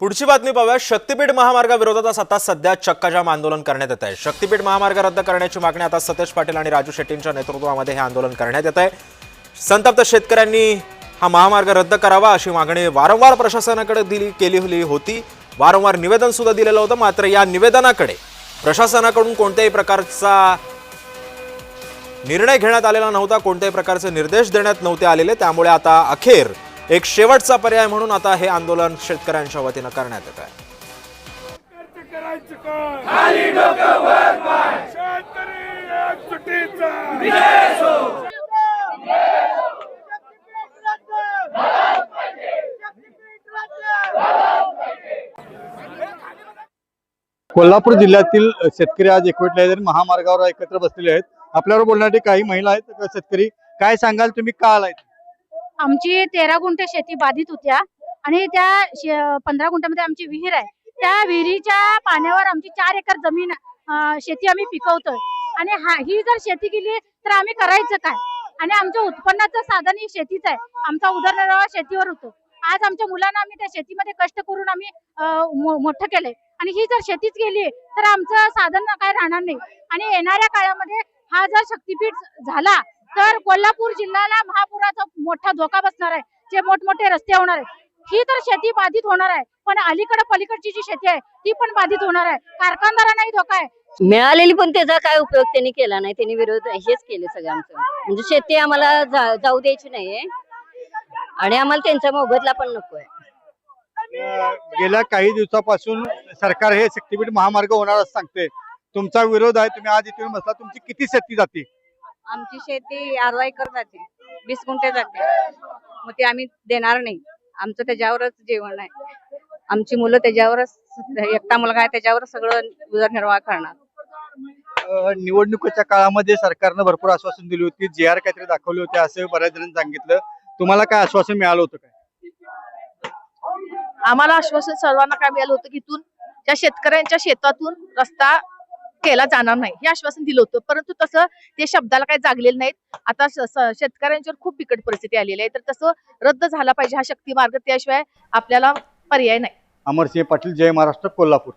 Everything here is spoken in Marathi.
पुढची बातमी पाहूया. शक्तीपीठ महामार्गाविरोधात आता सध्या चक्काजाम आंदोलन करण्यात येत आहे शक्तीपीठ महामार्ग रद्द करण्याची मागणी आता सतेज पाटील आणि राजू शेट्टींच्या नेतृत्वामध्ये हे आंदोलन करण्यात येत आहे संतप्त शेतकऱ्यांनी हा महामार्ग रद्द करावा अशी मागणी वारंवार प्रशासनाकडे दिली केली होती. वारंवार निवेदन सुद्धा दिलेलं होतं मात्र या निवेदनाकडे प्रशासनाकडून कोणत्याही प्रकारचा निर्णय घेण्यात आलेला नव्हता कोणत्याही प्रकारचे निर्देश देण्यात नव्हते आलेले. त्यामुळे आता अखेर एक शेवटचा पर्याय म्हणून आता हे आंदोलन शेतकऱ्यांच्या वतीनं करण्यात येत आहे. कोल्हापूर जिल्ह्यातील शेतकरी आज एकवटले आहेत आणि महामार्गावर एकत्र बसलेले आहेत. आपल्यावर बोलणारे काही महिला आहेत. शेतकरी काय सांगाल? तुम्ही का आलायत आमची तेरा गुंठे शेती बाधित होत्या आणि त्या पंधरा गुंठ्यामध्ये आमची विहीर आहे. त्या विहिरीच्या पाण्यावर आमची चार एकर जमीन शेती आम्ही पिकवतोय. आणि हा ही जर शेती केली तर आम्ही करायचं काय? आणि आमच्या उत्पन्नाचं साधन ही शेतीच आहे. आमचा उदरनिर्वाह शेतीवर होतो. आज आमच्या मुलांना आम्ही त्या शेतीमध्ये कष्ट करून आम्ही मोठं केलंय. आणि ही जर शेतीच गेली तर आमचं साधन काय राहणार नाही. आणि येणाऱ्या काळामध्ये हा जर शक्तीपीठ झाला तर कोल्हापूर जिल्ह्याला महापुराचा मोठा धोका बसणार आहे. जे मोठमोठे रस्ते होणार आहेत ही तर शेती बाधित होणार आहे. पण अलीकडे पलीकडची जी शेती आहे ती पण बाधित होणार आहे. कारखानदारांनाही धोका आहे. मिळालेली पण त्याचा काय उपयोग त्यांनी केला नाही. त्यांनी विरोध हेच केले सगळं आमचं. म्हणजे शेती आम्हाला जा- जाऊ द्यायची नाहीये. आणि आम्हाला त्यांचा मोबदला पण नकोय. अं, गेल्या काही दिवसापासून सरकार हे शक्तीपीठ महामार्ग होणार असं सांगते तुमचा विरोध आहे. तुम्ही आज इथे बसला. तुमची किती शेती जाते? आमची शेती अर्धा एकर जाते वीस गुंठे जाते. मग ते आम्ही देणार नाही. आमचं त्याच्यावरच जेवण आहे. आमची मुलं त्याच्यावरच एकटा मुलगा आहे त्याच्यावरच सगळं उदरनिर्वाह करणार. अं, निवडणुकीच्या काळामध्ये सरकारनं भरपूर आश्वासन दिली होती. जे आर काहीतरी दाखवले होते असं बऱ्याच जणांनी सांगितलं. तुम्हाला काय आश्वासन मिळालं होतं काय? आम्हाला आश्वासन सर्वांना काय मिळालं होतं की इथून त्या शेतकऱ्यांच्या शेतातून रस्ता केला जाणार नाही. हे आश्वासन दिलं होतं. परंतु तसं ते शब्दाला काही जागलेलं नाहीत. आता शेतकऱ्यांच्यावर खूप बिकट परिस्थिती आलेली आहे. तर तसं रद्द झाला पाहिजे हा शक्ती मार्ग त्याशिवाय आपल्याला पर्याय नाही. अमरसिंह पाटील जय महाराष्ट्र कोल्हापूर.